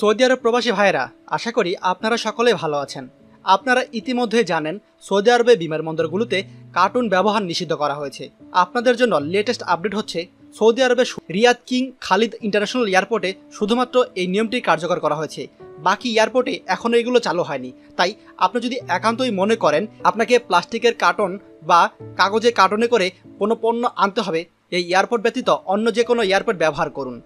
Saudi আরব প্রবাসী ভাইয়েরা, আশা করি আপনারা সকলেই ভালো আছেন। আপনারা ইতিমধ্যে জানেন, সৌদি আরবে বিমানবন্দরগুলোতে কার্টুন ব্যবহার নিষিদ্ধ করা হয়েছে। আপনাদের জন্য লেটেস্ট আপডেট হচ্ছে, সৌদি আরবে রিয়াদ কিং খালিদ ইন্টারন্যাশনাল এয়ারপোর্টে শুধুমাত্র এই নিয়মটি কার্যকর করা হয়েছে। বাকি এয়ারপোর্টে এখনও এগুলো চালু হয়নি। তাই আপনি যদি একান্তই মনে করেন, আপনাকে প্লাস্টিকের কার্টন বা কাগজে কার্টনে করে কোনো পণ্য আনতে হবে, এই এয়ারপোর্ট ব্যতীত অন্য যে কোনো এয়ারপোর্ট ব্যবহার করুন।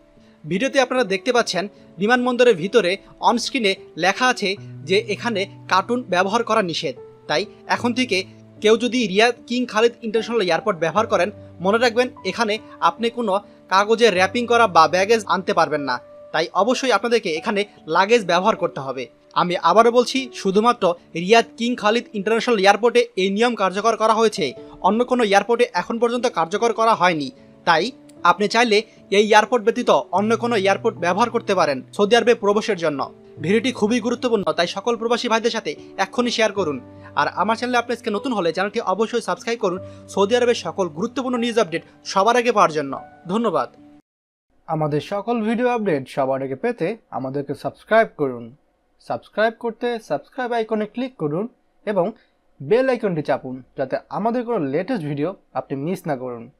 ভিডিওতে আপনারা দেখতে পাচ্ছেন বিমানবন্দরের ভিতরে অনস্ক্রিনে লেখা আছে যে এখানে কার্টুন ব্যবহার করা নিষেধ। তাই এখন থেকে কেউ যদি Riyadh King Khalid International Airport ব্যবহার করেন, মনে রাখবেন এখানে আপনি কোনো কাগজে র্যাপিং করা বা ব্যাগেজ আনতে পারবেন না। তাই অবশ্যই আপনাদেরকে এখানে লাগেজ ব্যবহার করতে হবে। আমি আবারও বলছি, শুধুমাত্র রিয়াদ কিং খালিদ ইন্টারন্যাশনাল এয়ারপোর্টে এই নিয়ম কার্যকর করা হয়েছে। অন্য কোনো এয়ারপোর্টে এখন পর্যন্ত কার্যকর করা হয়নি। তাই আপনি চাইলে এই এয়ারপোর্ট ব্যতীত অন্য কোনো এয়ারপোর্ট ব্যবহার করতে পারেন সৌদি আরবে প্রবেশের জন্য। ভিডিওটি খুবই গুরুত্বপূর্ণ, তাই সকল প্রবাসী ভাইদের সাথে এক্ষুনি শেয়ার করুন। আর আমার চ্যানেলে আপনি আজকে নতুন হলে চ্যানেলটি অবশ্যই সাবস্ক্রাইব করুন সৌদি আরবের সকল গুরুত্বপূর্ণ নিউজ আপডেট সবার আগে পাওয়ার জন্য। ধন্যবাদ। আমাদের সকল ভিডিও আপডেট সবার আগে পেতে আমাদেরকে সাবস্ক্রাইব করুন। সাবস্ক্রাইব করতে সাবস্ক্রাইব আইকনে ক্লিক করুন এবং বেল আইকনটি চাপুন, যাতে আমাদের কোনো লেটেস্ট ভিডিও আপনি মিস না করুন।